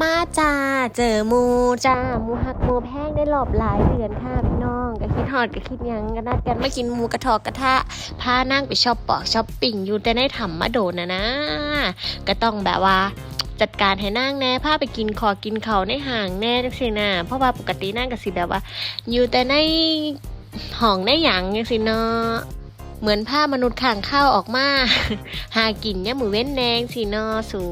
มาจ้า เจอมูจ้าหมูหักหมูแพงได้หลอบหลายเดือนค่ะพี่น้องก็คิดฮอดก็คิดยังก็นัดกันมากินหมูกระทอกกระทะพานั่งไปชอปปอกชอปปิ้งอยู่แต่ในถ้ำมาโดนนะนะ ก็ต้องแบบว่าจัดการให้นั่งแน่พาไปกินขอกินเขาในห่างแน่จังสินะเพราะว่าปกตินั่งก็สิแบบว่า อยู่แต่ในห้องในหยังจังสิเนาะเหมือนผ้ามนุษย์ข้างข้าวออกมา หากินเนี่ยมือเว้นแนงสิเนาะสู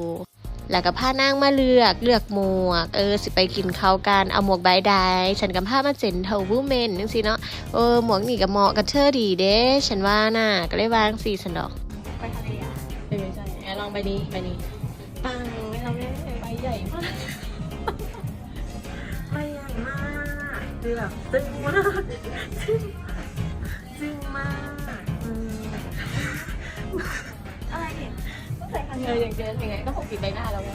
แล้วก็ผ้านางมาเลือกเลือกหมวก เออสิไปกินเขาวกันเอาหมวกใบใดฉันกับผ้ามาเซ็นเทาวูเมนนึงสิเนาะเออหมวกนี่ก็เหมาะกับเธอดีเด้ฉันว่าน่ะก็เลยวางสีสันดอกไปทะเลอะเออใช่ไงลองไปนี้ไปนี้ปังไม่ทำได้ใบใหญ่มากใบใหญ่มากคือแบบตึงมาก เอเดียออย่างเดินยังไงก็คงปิดใบหน้าแล้วไง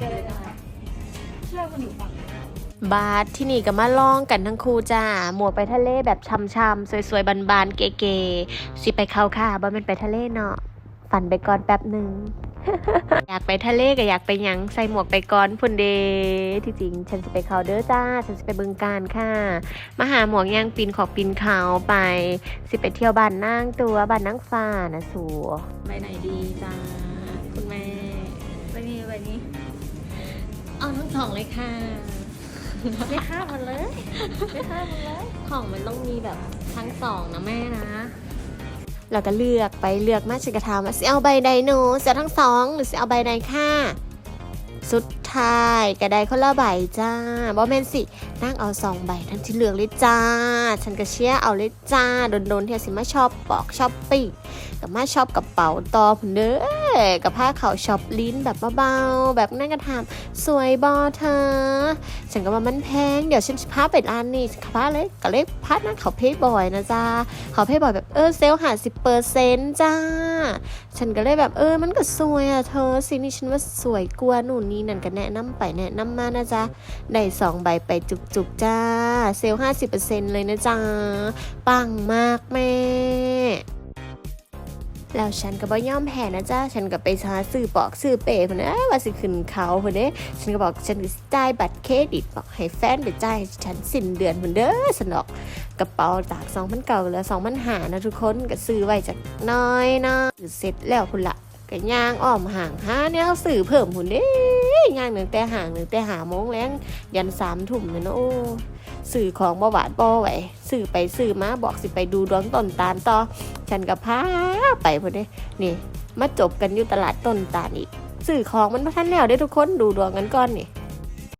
เดินได้เชื่อคนอยู่ฝั่งบาสที่นี่ก็มาลองกันทั้งคู่จ้า หมวกไปทะเลแบบช้ำๆสวยๆบานๆเก๋ๆสิไปเข้าค่ะบ่เป็นไปทะเลเนาะฝันไปก่อนแป๊บหนึ่ง อยากไปทะเลก็อยากไปยังใส่หมวกไปก่อนพุ่นเดที่จริง ฉันจะไปเขาเด้อจ้า ฉันจะไปบึงการค่ะ มาหาหมวกย่างปีนขอบปีนเขาไป สิไปเที่ยวบ้านนางตัวบ้านนางฟ้านะสัวไปไหนดีจ้าคุณแม่ใบนี้ใบนี้เอาทั้งสองเลยค่ะไม่ข้ามมันเลยไม่ข้ามมันเลย ของมันต้องมีแบบทั้งสองนะแม่นะ เราก็เลือกไปเลือกมาฉันก็ถามว่าสิเอาใบใดหนูจะเอาทั้งสองหรือสิเอาใบใดค่ะสุด ทายก็ได้คนละใบจ้าบอแมนสินั่งเอาสองใบทั้งที่เหลืองเลยจ้า ฉันก็เชียเอาเลยจ้าโดนๆเที่ยสิมาชอบปอกชอบปิ้งกับมาชอบกระเป๋าต่อผุนเด้อกับผ้าขาวช็อปลิ้นแบบเบาๆแบบนั่งกระทำสวยบอเธอ ฉันก็ว่ามันแพงเดี๋ยวฉันพาไปร้านนี้ฉันก็พาเลยก็เลยพานั่งเขาเพย์บอยนะจ้าเขาเพย์บอยแบบเออเซลหาสิบเปอร์เซ็นต์จ้า ฉันก็เลยแบบเออมันก็สวยอะเธอสินี่ฉันว่าสวยกลัว่านู่นนี่นั่นก็แนะนำไปแนะนำมานะจ๊ะ ได้สองใบไปจุกๆจ้า เซลล์ห้าสิบเปอร์เซ็นต์เลยนะจ๊ะ ปังมากแม่แล้วฉันก็บ่ยอมแพ้นะจ๊ะ ฉันก็ไปหาซื้อปอกซื้อเป๋พนนะว่าสิขึ้นเขาพนเด้ฉันก็บอกฉันจะจ่ายบัตรเครดิตบอกให้แฟนไปจ่ายให้ฉันสิ้นเดือนพนเด้อสนอกกระเป๋าจากสองพันเก่าเหลือสองพันหานะทุกคนก็ซื้อไว้จากน้อยนะเสร็จแล้วคุณละก็ย่างอ้อมห่างหาเนี่ยเขาซื้อเพิ่มหุ่นเด้ ย่างหนึ่งแต่ห่างหนึ่งแต่หาโมงแรงยันสามทุ่มเนาะโอ้สื่อของบ่หวานบ่ไหวสื่อไปสื่อมาบอกสิไปดูดวงต้นตาลต่อ ฉันก็พาไปพอดีนี่ มาจบกันอยู่ตลาดต้นตาลอีกสื่อของมันบ่ทันแล้วได้ทุกคนดูดวงกันก่อนนี่